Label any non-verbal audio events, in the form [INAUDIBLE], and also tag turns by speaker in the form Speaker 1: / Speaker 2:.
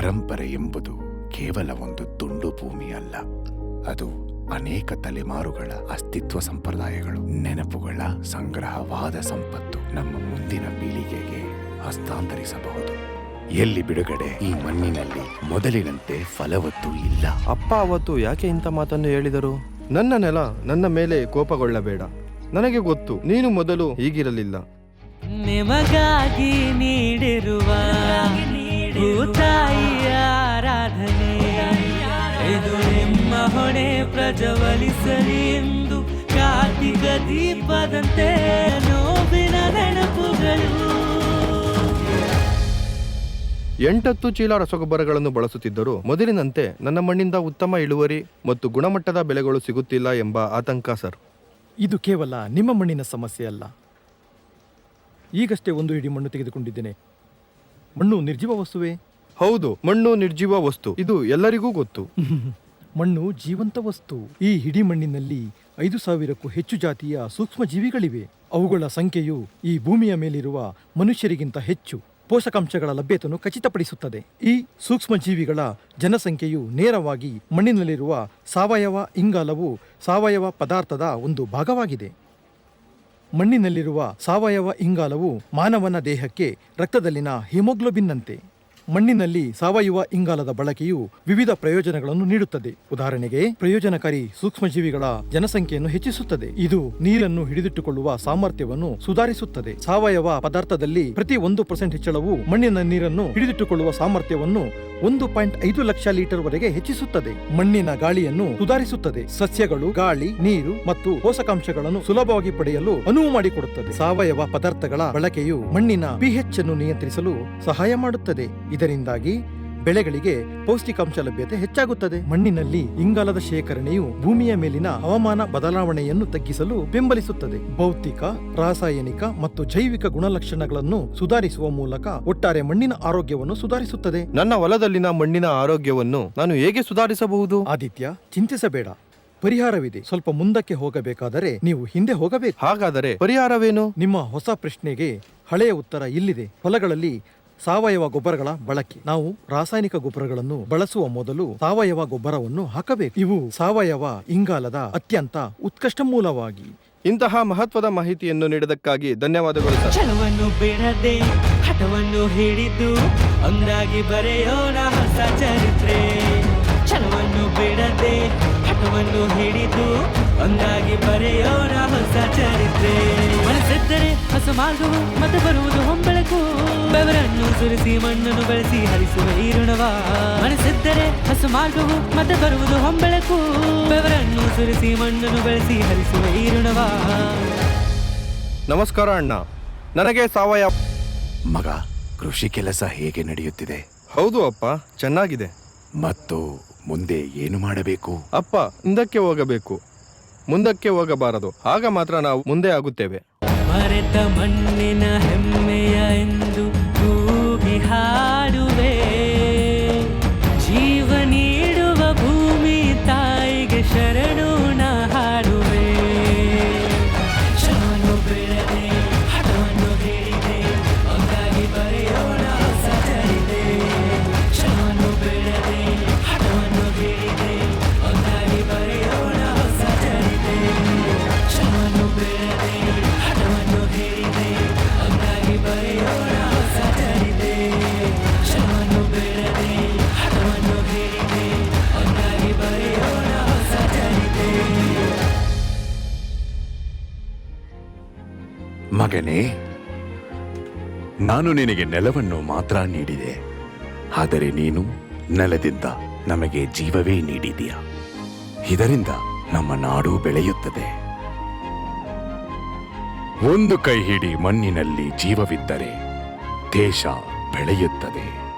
Speaker 1: ಪರಂಪರೆ ಎಂಬುದು ಕೇವಲ ಒಂದು ತುಂಡು ಭೂಮಿ ಅಲ್ಲ. ಅದು ಅನೇಕ ತಲೆಮಾರುಗಳ ಅಸ್ತಿತ್ವ ಸಂಪ್ರದಾಯಗಳು ನೆನಪುಗಳ ಸಂಗ್ರಹವಾದ ಸಂಪತ್ತು ನಮ್ಮ ಮುಂದಿನ ಪೀಳಿಗೆಗೆ ಹಸ್ತಾಂತರಿಸಬಹುದು. ಎಲ್ಲಿ ಬಿಡುಗಡೆ? ಈ ಮಣ್ಣಿನಲ್ಲಿ ಮೊದಲಿನಂತೆ ಫಲವತ್ತು ಇಲ್ಲ.
Speaker 2: ಅಪ್ಪ ಅವತ್ತು ಯಾಕೆ ಇಂಥ ಮಾತನ್ನು ಹೇಳಿದರು? ನನ್ನ ನೆಲ ನನ್ನ ಮೇಲೆ ಕೋಪಗೊಳ್ಳಬೇಡ. ನನಗೆ ಗೊತ್ತು ನೀನು ಮೊದಲು ಹೀಗಿರಲಿಲ್ಲ.
Speaker 3: ನಿಮಗಾಗಿ ನೀಡಿರುವ ಭೂತಾಯಿಯ ಆರಾಧನೆ. ಇದು ನಿಮ್ಮ ಹೊಣೆ ಪ್ರಜ್ವಲಿಸಲಿ ಎಂದು ಕಾರ್ತಿಕ ದೀಪದಂತೆ ನೋವಿನ ನೆನಪುಗಳು.
Speaker 2: ಎಂಟತ್ತು ಚೀಲ ರಸಗೊಬ್ಬರಗಳನ್ನು ಬಳಸುತ್ತಿದ್ದರೂ ಮೊದಲಿನಂತೆ ನನ್ನ ಮಣ್ಣಿಂದ ಉತ್ತಮ ಇಳುವರಿ ಮತ್ತು ಗುಣಮಟ್ಟದ ಬೆಲೆಗಳು ಸಿಗುತ್ತಿಲ್ಲ ಎಂಬ ಆತಂಕ ಸರ್.
Speaker 4: ಇದು ಕೇವಲ ನಿಮ್ಮ ಮಣ್ಣಿನ ಸಮಸ್ಯೆ ಅಲ್ಲ. ಈಗಷ್ಟೇ ಒಂದು ಹಿಡಿ ಮಣ್ಣು ತೆಗೆದುಕೊಂಡಿದ್ದೇನೆ. ಮಣ್ಣು ನಿರ್ಜೀವ ವಸ್ತುವೇ?
Speaker 2: ಹೌದು ಮಣ್ಣು ನಿರ್ಜೀವ ವಸ್ತು. ಇದು ಎಲ್ಲರಿಗೂ ಗೊತ್ತು. [LAUGHS]
Speaker 4: ಮಣ್ಣು ಜೀವಂತ ವಸ್ತು. ಈ ಹಿಡಿ ಮಣ್ಣಿನಲ್ಲಿ ಐದು ಸಾವಿರಕ್ಕೂ ಹೆಚ್ಚು ಜಾತಿಯ ಸೂಕ್ಷ್ಮ ಜೀವಿಗಳಿವೆ ಅವುಗಳ ಸಂಖ್ಯೆಯು ಈ ಭೂಮಿಯ ಮೇಲಿರುವ ಮನುಷ್ಯರಿಗಿಂತ ಹೆಚ್ಚು. ಪೋಷಕಾಂಶಗಳ ಲಭ್ಯತೆಯನ್ನು ಖಚಿತಪಡಿಸುತ್ತದೆ. ಈ ಸೂಕ್ಷ್ಮ ಜೀವಿಗಳ ಜನಸಂಖ್ಯೆಯು ನೇರವಾಗಿ ಮಣ್ಣಿನಲ್ಲಿರುವ ಸಾವಯವ ಇಂಗಾಲವು ಸಾವಯವ ಪದಾರ್ಥದ ಒಂದು ಭಾಗವಾಗಿದೆ. ಮಣ್ಣಿನಲ್ಲಿರುವ ಸಾವಯವ ಇಂಗಾಲವು ಮಾನವನ ದೇಹಕ್ಕೆ ರಕ್ತದಲ್ಲಿನ ಹಿಮೋಗ್ಲೋಬಿನ್ನಂತೆ ಮಣ್ಣಿನಲ್ಲಿ ಸಾವಯವ ಇಂಗಾಲದ ಬಳಕೆಯು ವಿವಿಧ ಪ್ರಯೋಜನಗಳನ್ನು ನೀಡುತ್ತದೆ. ಉದಾಹರಣೆಗೆ, ಪ್ರಯೋಜನಕಾರಿ ಸೂಕ್ಷ್ಮಜೀವಿಗಳ ಜನಸಂಖ್ಯೆಯನ್ನು ಹೆಚ್ಚಿಸುತ್ತದೆ. ಇದು ನೀರನ್ನು ಹಿಡಿದಿಟ್ಟುಕೊಳ್ಳುವ ಸಾಮರ್ಥ್ಯವನ್ನು ಸುಧಾರಿಸುತ್ತದೆ. ಸಾವಯವ ಪದಾರ್ಥದಲ್ಲಿ ಪ್ರತಿ ಒಂದು ಪರ್ಸೆಂಟ್ ಹೆಚ್ಚಳವು ಮಣ್ಣಿನ ನೀರನ್ನು ಹಿಡಿದಿಟ್ಟುಕೊಳ್ಳುವ ಸಾಮರ್ಥ್ಯವನ್ನು ಒಂದು ಪಾಯಿಂಟ್ ಐದು ಲಕ್ಷ ಲೀಟರ್ ವರೆಗೆ ಹೆಚ್ಚಿಸುತ್ತದೆ. ಮಣ್ಣಿನ ಗಾಳಿಯನ್ನು ಸುಧಾರಿಸುತ್ತದೆ. ಸಸ್ಯಗಳು, ಗಾಳಿ, ನೀರು ಮತ್ತು ಪೋಷಕಾಂಶಗಳನ್ನು ಸುಲಭವಾಗಿ ಪಡೆಯಲು ಅನುವು ಮಾಡಿಕೊಡುತ್ತದೆ. ಸಾವಯವ ಪದಾರ್ಥಗಳ ಬಳಕೆಯು ಮಣ್ಣಿನ ಪಿಹೆಚ್ ಅನ್ನು ನಿಯಂತ್ರಿಸಲು ಸಹಾಯ ಮಾಡುತ್ತದೆ. ಇದರಿಂದಾಗಿ ಬೆಳೆಗಳಿಗೆ ಪೌಷ್ಟಿಕಾಂಶ ಲಭ್ಯತೆ ಹೆಚ್ಚಾಗುತ್ತದೆ. ಮಣ್ಣಿನಲ್ಲಿ ಇಂಗಾಲದ ಶೇಖರಣೆಯು ಭೂಮಿಯ ಮೇಲಿನ ಹವಾಮಾನ ಬದಲಾವಣೆಯನ್ನು ತಗ್ಗಿಸಲು ಬೆಂಬಲಿಸುತ್ತದೆ. ಭೌತಿಕ ರಾಸಾಯನಿಕ ಮತ್ತು ಜೈವಿಕ ಗುಣಲಕ್ಷಣಗಳನ್ನು ಸುಧಾರಿಸುವ ಮೂಲಕ ಒಟ್ಟಾರೆ ಮಣ್ಣಿನ ಆರೋಗ್ಯವನ್ನು ಸುಧಾರಿಸುತ್ತದೆ.
Speaker 2: ನನ್ನ ಹೊಲದಲ್ಲಿನ ಮಣ್ಣಿನ ಆರೋಗ್ಯವನ್ನು ನಾನು ಹೇಗೆ ಸುಧಾರಿಸಬಹುದು?
Speaker 4: ಆದಿತ್ಯ ಚಿಂತಿಸಬೇಡ. ಪರಿಹಾರವಿದೆ. ಸ್ವಲ್ಪ ಮುಂದಕ್ಕೆ ಹೋಗಬೇಕಾದರೆ ನೀವು ಹಿಂದೆ ಹೋಗಬೇಕು.
Speaker 2: ಹಾಗಾದರೆ ಪರಿಹಾರವೇನು?
Speaker 4: ನಿಮ್ಮ ಹೊಸ ಪ್ರಶ್ನೆಗೆ ಹಳೆಯ ಉತ್ತರ ಇಲ್ಲಿದೆ. ಹೊಲಗಳಲ್ಲಿ ಸಾವಯವ ಗೊಬ್ಬರಗಳ ಬಳಕೆ. ನಾವು ರಾಸಾಯನಿಕ ಗೊಬ್ಬರಗಳನ್ನು ಬಳಸುವ ಮೊದಲು ಸಾವಯವ ಗೊಬ್ಬರವನ್ನು ಹಾಕಬೇಕು. ಇವು ಸಾವಯವ ಇಂಗಾಲದ ಅತ್ಯಂತ ಉತ್ಕೃಷ್ಟ ಮೂಲವಾಗಿ.
Speaker 2: ಇಂತಹ ಮಹತ್ವದ ಮಾಹಿತಿಯನ್ನು ನೀಡಿದಕ್ಕಾಗಿ ಧನ್ಯವಾದಗಳು ಸರ್.
Speaker 3: ಛಲವನ್ನು ಬಿಡದೆ ಹಠವನ್ನು ಹಿಡಿದು ಒಂದಾಗಿ ಬರೆಯೋಣ ಹೊಸ ಚರಿತ್ರೆ. ಛಲವನ್ನು ಬಿಡದೆ ಹಠವನ್ನು ಹಿಡಿದು ಒಂದಾಗಿ ಬರೆಯೋಣ ಹೊಸ ಚರಿತ್ರೆ. ಮನಸ್ಸಿದ್ದರೆ ಹೊಸ ಮಾರ್ಗವು ಮತ್ತೆ ಬರುವುದು ಹೊಂಬೆಳಕು. ಬೆವರನ್ನು ಸುರಿಸಿ ಮಣ್ಣನ್ನು ಬೆಳೆಸಿ ಹರಿಸುವ ಈ ಋಣವ ಮನಸ್ಸಿದ್ದರೆ ಹೊಸ ಮಾರ್ಗವು ಮತ್ತೆ ಬರುವುದು ಹೊಂಬೆಳಕು. ಬೆವರನ್ನು ಸುರಿಸಿ ಮಣ್ಣನ್ನು ಬೆಳೆಸಿ ಹರಿಸುವ ಈ ಋಣವ
Speaker 2: ನಮಸ್ಕಾರ ಅಣ್ಣ. ನನಗೆ ಸಾವಯವ
Speaker 1: ಮಗ ಕೃಷಿ ಕೆಲಸ ಹೇಗೆ ನಡೆಯುತ್ತಿದೆ?
Speaker 2: ಹೌದು ಅಪ್ಪ ಚೆನ್ನಾಗಿದೆ.
Speaker 1: ಮತ್ತು ಮುಂದೆ ಏನು ಮಾಡಬೇಕು?
Speaker 2: ಅಪ್ಪ ಹಿಂದಕ್ಕೆ ಹೋಗಬೇಕು. ಮುಂದಕ್ಕೆ ಹೋಗಬಾರದು. ಆಗ ಮಾತ್ರ ನಾವು ಮುಂದೆ ಆಗುತ್ತೇವೆ.
Speaker 3: ಮರೆತ ಮಣ್ಣಿನ ಹೆಮ್ಮೆಯ
Speaker 1: ಮಗನೇ, ನಾನು ನಿನಗೆ ನೆಲವನ್ನು ಮಾತ್ರ ನೀಡಿದೆ, ಆದರೆ ನೀನು ನೆಲದಿಂದ ನಮಗೆ ಜೀವವೇ ನೀಡಿದೀಯ ಇದರಿಂದ ನಮ್ಮ ನಾಡು ಬೆಳೆಯುತ್ತದೆ. ಒಂದು ಕೈ ಹಿಡಿ ಮಣ್ಣಿನಲ್ಲಿ ಜೀವವಿದ್ದರೆ ದೇಶ ಬೆಳೆಯುತ್ತದೆ.